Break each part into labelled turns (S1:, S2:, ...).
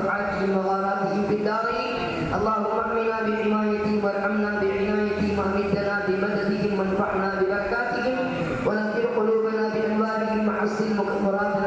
S1: وفتحاتهم وغاراتهم في الدارين اللهم احمنا بحمايتهم وارحمنا بعنايتهم وامدنا بمددهم وانفعنا ببركاتهم ونذكر قلوبنا بانوارهم وحسن مرادنا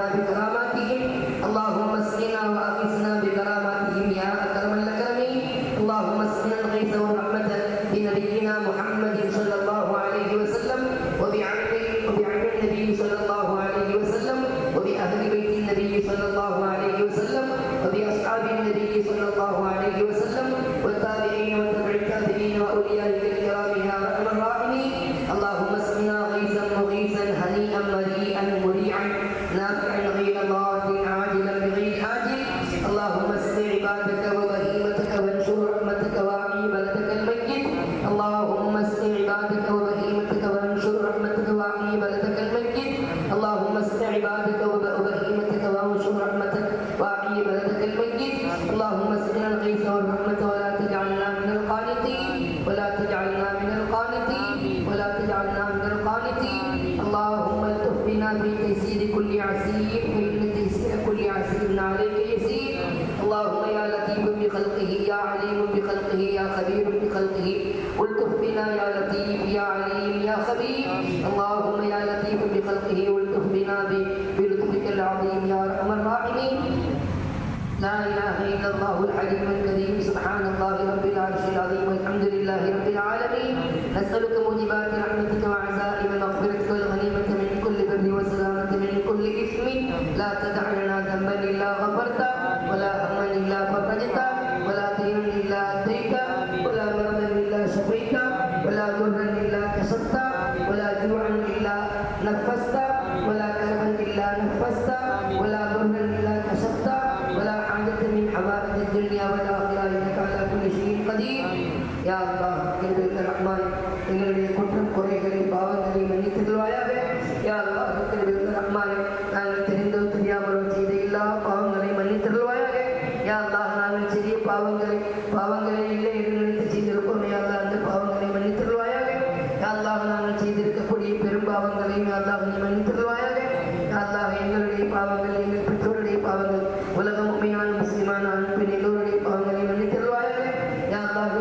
S1: عليك يسير اللهم يا لطيف بخلقه يا عليم بخلقه يا خبير بخلقه. والطف بنا يا لطيف يا عليم يا خبير. اللهم يا لطيف بخلقه والطف بنا بلطفك العظيم يا أرحم الراحمين. لا إله إلا الله الحليم الكريم. سبحان الله رب العرش العظيم. والحمد لله رب العالمين. نسألك موجبات رحمتك وعزائم إلا غفرت ولا هما إلا فرجته பாவங்கள் உலக முக்கியமான முஸ்லிமான அன்பின் எல்லோருடைய பாவங்களை மன்னித்து தருவாயாக யா அல்லாஹ்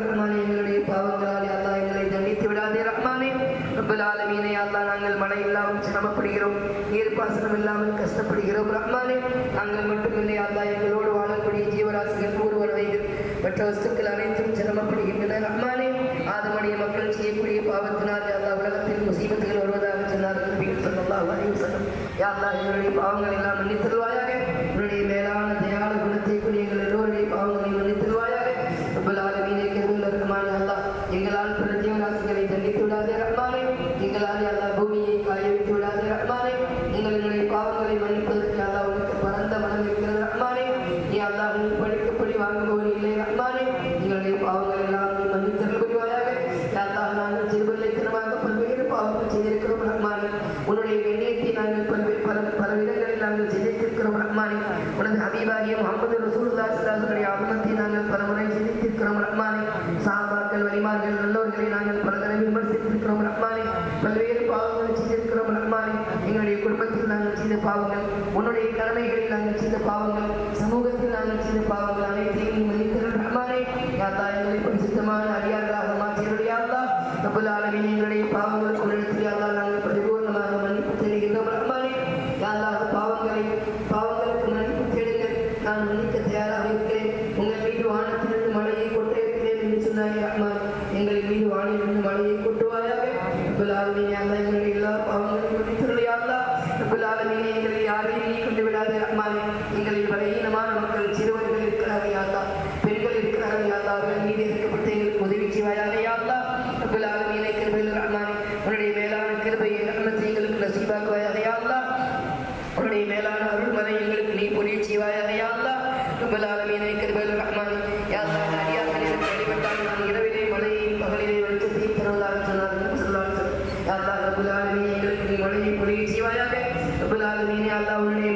S1: ரஹ்மானே எங்களுடைய பாவங்களால் யா அல்லாஹ் எங்களை தண்டித்து விடாதே ரஹ்மானே. ரப்பல் ஆலமீனே யா அல்லாஹ் நாங்கள் மழை இல்லாமல் சிரமப்படுகிறோம் நீர் பாசனம் இல்லாமல் கஷ்டப்படுகிறோம் ரஹ்மானே. நாங்கள் மட்டுமில்லை யா அல்லாஹ் எங்களோடு வாழக்கூடிய ஜீவராசிகள் ஒருவர் வயது மற்ற வஸ்துக்கள் அனைத்தும் சிரமப்படுகின்றன ரஹ்மானே. ஆதமடைய மக்கள் செய்யக்கூடிய பாவத்தினால் யா அல்லாஹ் உலகத்தில் முசீபத்துகள் வருவதாக சொன்னார்கள் நபிகள் ஸல்லல்லாஹு அலைஹி வஸல்லம். யா அல்லாஹ் எங்களுடைய பாவங்கள் எல்லாம் மன்னித்து தருவாயாக உன்னுடைய மேலான தயாள குணத்தை கொண்டு எங்கள் எல்லோருடைய பாவங்களை மன்னித்து தருவாயாக ரப்பல் ஆலமீனே கருதுள்ள ரஹ்மானே அல்லாஹ் எங்களால் பிற ஜீவராசிகளை தண்டித்து விடாதே ரஹ்மானே எங்களால் யா அல்லாஹ் பூமியை காய வைத்து விடாதே ரஹ்மானே எங்களுடைய பாவங்களை மன்னிப்பதற்கு யா அல்லாஹ் உனக்கு பரந்த மனம் இருக்கிறது ரஹ்மானே நீ அல்லாஹ் நீ படிக்கப்படி வாங்குபவன் இல்லை ரஹ்மானே எங்களுடைய பாவங்கள் எல்லாம் நீ மன்னித்தல் புரிவாயாக யா அல்லாஹ் நாங்கள் சிறுபிள்ளைத்தனமாக பல்வேறு பாவங்கள் செய்திருக்கிறோம் ரஹ்மானே உன்னுடைய கண்ணியத்தை நாங்கள் பல்வேறு பல பல விதங்களில் நாங்கள் சிந்தித்திருக்கிறோம் ரஹ்மானே உனது ஹபீபாகிய முகமது ரசூலுல்லாஹி ஸல்லல்லாஹு ஆகமத்தை நாங்கள் பலமுறை சிந்தித்திருக்கிறோம் ரஹ்மானே சாபாக்கள் வலிமார்கள் நல்லவர்களை நாங்கள் பல தடவை விமர்சித்திருக்கிறோம். ரஹ்மானே பல்வேறு பாவங்கள் செய்திருக்கிறோம். ரஹ்மானே எங்களுடைய குடும்பத்தில் நாங்கள் செய்த பாவங்கள் உன்னுடைய கடமைகளில் நாங்கள் செய்த பாவங்கள் சமூகத்தில் நாங்கள் செய்த பாவங்கள் அனைத்தையும் நீ மன்னித்தருள் ரஹ்மானே யா அல்லாஹ் எங்களை பரிசுத்தமான அடியார்களாக மாற்றியருடைய அல்லாஹ் ரப்பல் ஆலமீன் எங்களுடைய பாவங்களுக்கு உன்னிடத்தில் யா அல்லாஹ் நாங்கள் பரிபூர்ணமாக மன்னிப்பு தேடுகின்றோம் ரஹ்மானே யா அல்லாஹ் பாவங்களை பாவங்களுக்கு மன்னிப்பு கேளுங்கள். நான் மன்னிக்க தயாராக இருக்கிறேன் உங்கள் மீது வானத்திலிருந்து மழையை கொட்ட இருக்கிறேன் என்று சொன்னாய் அம்மா. எங்கள் மீது வானிலிருந்து மழையை கொட்டுவாயாக. ரப்பல் ஆலமீன் யா எங்களுடைய எல்லா பாவங்களையும் மன்னித்தருடைய அல்லாஹ். ரப்பல் ஆலமீன் எங்களை யாரையும் நீ கொண்டு விடாதே அம்மா எங்களின் பலகீனமான மக்கள் சிறு இருக்கிறார்கள் யா அல்லாஹ் பெண்கள் இருக்கிறார்கள் யா அல்லாஹ் அவர்கள் மீது இருக்கப்பட்ட எங்களுக்கு உதவி செய்வாயாக யா அல்லாஹ் ரப்பல் ஆலமீனை கிருபையில் ரஹ்மானே உன்னுடைய மேலான கிருபையை ரஹ்மத்தை எங்களுக்கு நசீபாக்குவாயாக யா அல்லாஹ் உன்னுடைய மேலான அருள்மறை எங்களுக்கு நீ புரிய செய்வாயாக யா அல்லாஹ் ரப்பல் ஆலமீனை கிருபையில் ரஹ்மானே. யா அல்லாஹ் இந்த அடிபட்டால் நான் இரவிலே மழையை பகலிலே வைத்து தருவதாக சொன்னார் நபி ஸல்லல்லாஹு அலைஹி வஸல்லம் எங்களுக்கு நீ மழையை புரிய செய்வாயாக. ரப்பல் ஆலமீன் அல்லா அல்லாஹ் உன்னுடைய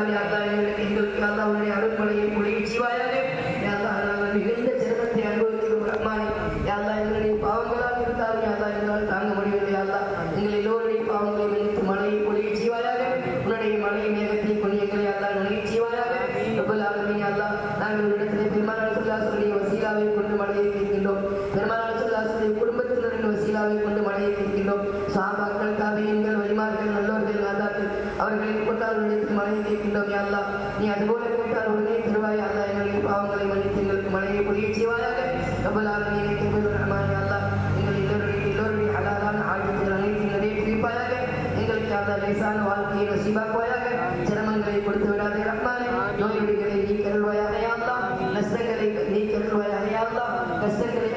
S1: Saudi Arabia அவர்களை கொண்டால் உன்னிடத்தில் மழையை கேட்கின்றோம் யா அல்லாஹ் நீ அதுபோல கேட்டால் உடனே தருவாய் அல்லா எங்களுடைய பாவங்களை மன்னித்து எங்களுக்கு மழையை பொழிய செய்வாயாக ரப்பல் ஆலமீன் கிருபையுள்ள ரஹ்மான் யா அல்லாஹ் எங்கள் எல்லோருடைய எல்லோருடைய ஹலாலான ஆயுதங்கள் அனைத்தையும் நிறைவேற்றிப்பாயாக எங்களுக்கு அந்த லேசான வாழ்க்கையை நசீபாக்குவாயாக சிரமங்களை கொடுத்து விடாதே ரஹ்மானே நோயுடைகளை நீ கருள்வாயாக யா அல்லாஹ் நஷ்டங்களை நீ கருள்வாயாக யா அல்லாஹ் கஷ்டங்களை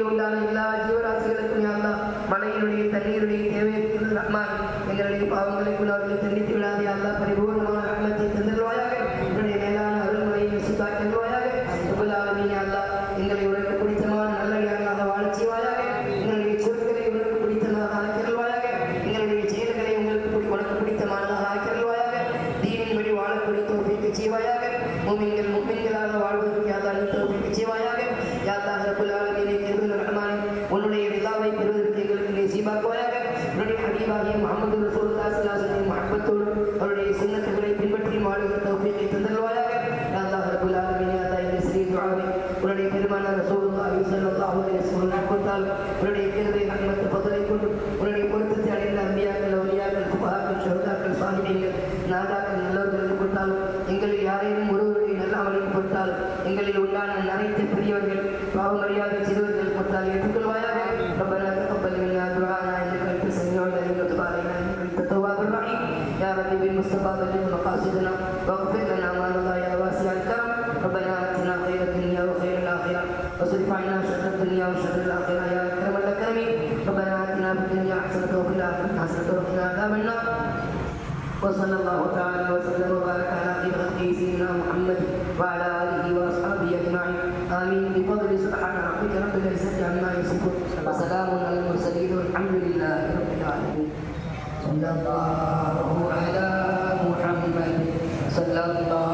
S1: பூமியில் உண்டான எல்லா ஜீவராசிகளுக்கும் யா அல்லாஹ் மழையினுடைய தண்ணீருடைய தேவையை ரஹ்மான் எங்களுடைய பாவங்களுக்குள் அவர்களை தண்டித்து விடாதே யா அல்லாஹ் பரிபூர்ணமான ரஹ்மத்தை தந்துடுவாயாக உன்னுடைய மேலான அருள்மலையை நசித்தாக்கி தருவாயாக ரப்பல் ஆலமீன் யா அல்லாஹ் எங்களை உனக்கு பிடித்தமான நல்லடியார்களாக வாழச் செய்வாயாக எங்களுடைய சொற்களை உனக்கு பிடித்தமாக ஆக்கிடுவாயாக எங்களுடைய செயல்களை உங்களுக்கு பிடி- உனக்கு பிடித்தமானதாக ஆக்கிடுவாயாக தீனின்படி வாழக்கூடிய தோப்பிக்கு செய்வாயாக மூமின்கள் மும்மின்களாக வாழ்வதற்கு யாதான தோப்பிக்கு செய்வாயாக யாத்தாக ரப்பல் ஆலமீனை கிருபையுள்ள ரஹ்மானே உன்னுடைய ரிதாவை பெறுவதற்கு எங்களுக்கு நீ சீபாக்குவாயாக உன்னுடைய ஹபீபாகிய முஹம்மது ரசூலுல்லாஹி ஸல்லல்லாஹு அலைஹி வஸல்லம் மஹப்பத்தோடு அவருடைய சுன்னத்துகளை பின்பற்றி வாழுகிற தௌஃபீக்கை தந்தல்வாயாக யாத்தாக ரப்பல் ஆலமீன் யாத்தா இந்த சிறிய துஆவை உன்னுடைய பெருமான ரசூலுல்லாஹி ஸல்லல்லாஹு அலைஹி வஸல்லம் உன்னுடைய கிருபை கொண்டு உன்னுடைய பொருத்தத்தை அடைந்த அம்பியாக்கள் அவுலியாக்கள் சுபஹாக்கள் ஷஹதாக்கள் சாலிஹீன்கள் நாதாக்கள் கொடுத்தால் எங்களில் யாரையும் ஒருவருடைய நல்ல அமலில் கொடுத்தால் எங்களில் உண்டான அனைத்து பெரியவர்கள் பாவமரியாதை وانفعنا سنة الدنيا وسنة الآخرة يا أكرم الأكرمين ربنا آتنا في الدنيا حسنة وفي الآخرة حسنة عذاب النار وصلى الله تعالى وسلم وبارك على خير سيدنا محمد وعلى آله وأصحابه أجمعين آمين بفضل سبحان ربك رب العزة عما يصفون وسلام على المرسلين والحمد لله رب العالمين صلى الله على محمد صلى الله